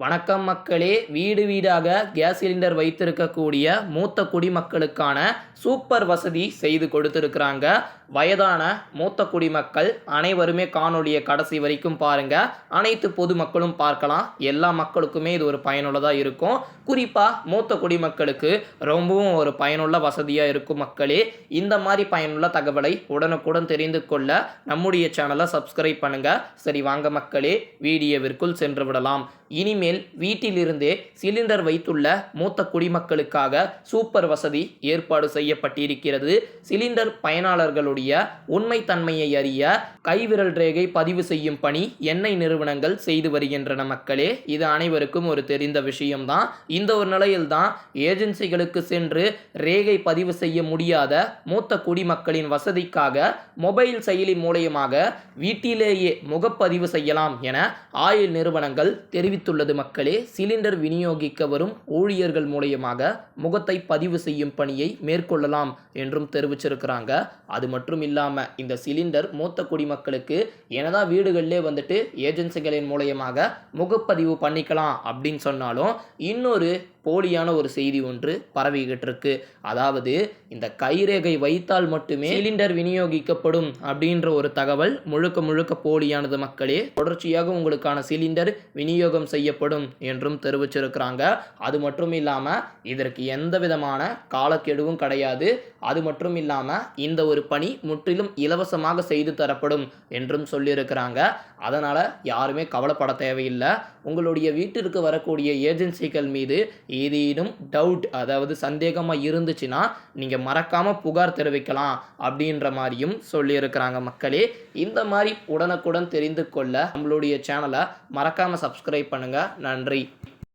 வணக்கம் மக்களே. வீடு வீடாக கேஸ் சிலிண்டர் வைத்திருக்கக்கூடிய மூத்த குடிமக்களுக்கான சூப்பர் வசதி செய்து கொடுத்துருக்குறாங்க. வயதான மூத்த குடிமக்கள் அனைவருமே காணொளியை கடைசி வரைக்கும் பாருங்க. அனைத்து பொதுமக்களும் பார்க்கலாம். எல்லா மக்களுக்குமே இது ஒரு பயனுள்ளதாக இருக்கும். குறிப்பாக மூத்த குடிமக்களுக்கு ரொம்பவும் ஒரு பயனுள்ள வசதியாக இருக்கும் மக்களே. இந்த மாதிரி பயனுள்ள தகவலை உடனுக்குடன் தெரிந்து கொள்ள நம்முடைய சேனலை சப்ஸ்கிரைப் பண்ணுங்கள் சரி வாங்க மக்களே. வீடியோவிற்குள் சென்று விடலாம். இனிமேல் வீட்டிலிருந்தே சிலிண்டர் வைத்துள்ள மூத்த குடிமக்களுக்காக சூப்பர் வசதி ஏற்பாடு செய்யப்பட்டிருக்கிறது. சிலிண்டர் பயனாளர்களுடைய உண்மைத்தன்மையை அறிய கைவிரல் ரேகை பதிவு செய்யும் பணி எண்ணெய் நிறுவனங்கள் செய்து வருகின்றன மக்களே. இது அனைவருக்கும் ஒரு தெரிந்த விஷயம்தான். இந்த ஒரு நிலையில்தான் ஏஜென்சிகளுக்கு சென்று ரேகை பதிவு செய்ய முடியாத மூத்த குடிமக்களின் வசதிக்காக மொபைல் செயலி மூலயமாக வீட்டிலேயே முகப்பதிவு செய்யலாம் என ஆயில் நிறுவனங்கள் தெரிவித்துள்ளது மக்களே சிலிண்டர் விநியோகிக்க வரும் ஊழியர்கள் மூலயமாக முகத்தை பதிவு செய்யும் பணியை மேற்கொள்ளலாம் என்றும் தெரிவிச்சிருக்கிறாங்க. அது மட்டும் இல்லாமல் இந்த சிலிண்டர் மூத்த குடிமக்களுக்கு எனதான் வீடுகளிலே வந்துட்டு ஏஜென்சிகளின் மூலயமாக முகப்பதிவு பண்ணிக்கலாம் அப்படின்னு சொன்னாலும் இன்னொரு போலியான ஒரு செய்தி ஒன்று பரவிக்கிட்டு இருக்கு அதாவது இந்த கைரேகை வைத்தால் மட்டுமே சிலிண்டர் விநியோகிக்கப்படும் அப்படின்ற ஒரு தகவல் முழுக்க முழுக்க போலியானது மக்களே. தொடர்ச்சியாக உங்களுக்கான சிலிண்டர் விநியோகம் செய்யப்படும் என்றும் தெரிவிச்சிருக்கிறாங்க. அது மட்டும் இல்லாமல் இதற்கு எந்த விதமான காலக்கெடுவும் கிடையாது. அது மட்டும் இல்லாமல் இந்த ஒரு பணி முற்றிலும் இலவசமாக செய்து தரப்படும் என்றும் சொல்லியிருக்கிறாங்க. அதனால் யாருமே கவலைப்பட தேவையில்லை. உங்களுடைய வீட்டிற்கு வரக்கூடிய ஏஜென்சிகள் மீது ஏதேனும் டவுட் அதாவது சந்தேகமாக இருந்துச்சுன்னா நீங்கள் மறக்காமல் புகார் தெரிவிக்கலாம் அப்படின்ற மாதிரியும் சொல்லியிருக்கிறாங்க மக்களே. இந்த மாதிரி உடனுக்குடன் தெரிந்து கொள்ள நம்மளுடைய சேனலை மறக்காமல் சப்ஸ்கிரைப் பண்ணுங்கள் நன்றி.